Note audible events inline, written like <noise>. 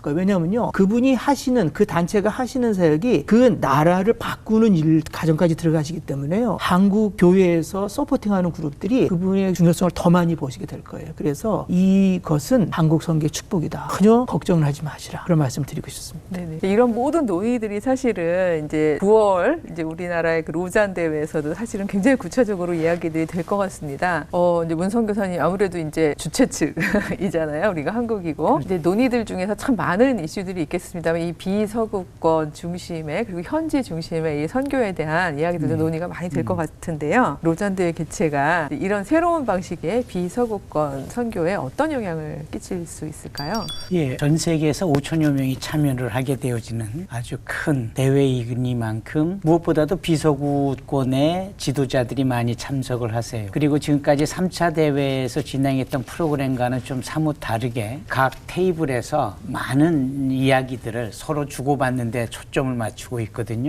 그러니까 왜냐면요. 그분이 하시는 그 단체가 하시는 사역이 그 나라를 바꾸는 일 과정까지 들어가시기 때문에요. 한국 교회에서 서포팅하는 그룹들이 그분의 중요성을 더 많이 보시게 될 거예요. 그래서 이것은 한국 선교의 축복이다. 전혀 걱정을 하지 마시라. 그런 말씀 드리고 싶습니다. 네네. 이런 모든 논의들이 사실은 이제 9월 이제 우리나라의 그 로잔 대회에서도 사실은 굉장히 구체적으로 이야기들이 될 것 같습니다. 어, 이제 문성 교사님 아무래도 이제 주최 측이잖아요. <laughs> 우리가 한국이고 이제 논의들 중에서 참 많은 이슈들이 있겠습니다만 이 비서구권 중심의 그리고 현지 중심의 이 선교에 대한 이야기들도 논의가 많이 될 것 같은데요. 로잔 대회 개최가 이런 새로운 방식의 비서구권 선교에 어떤 영향을 끼칠 수 있을까요? 예, 전 세계에서 5천여 명이 참여를 하게 되어지는 아주 큰 대회이니만큼 무엇보다도 비서구권의 지도자들이 많이 참석을 하세요. 그리고 지금까지 3차 대회에서 진행했던 프로그램과는 좀 사뭇 다르게 각 테이블에서 많은 이야기들을 서로 주고받는 데 초점을 맞추고 있거든요.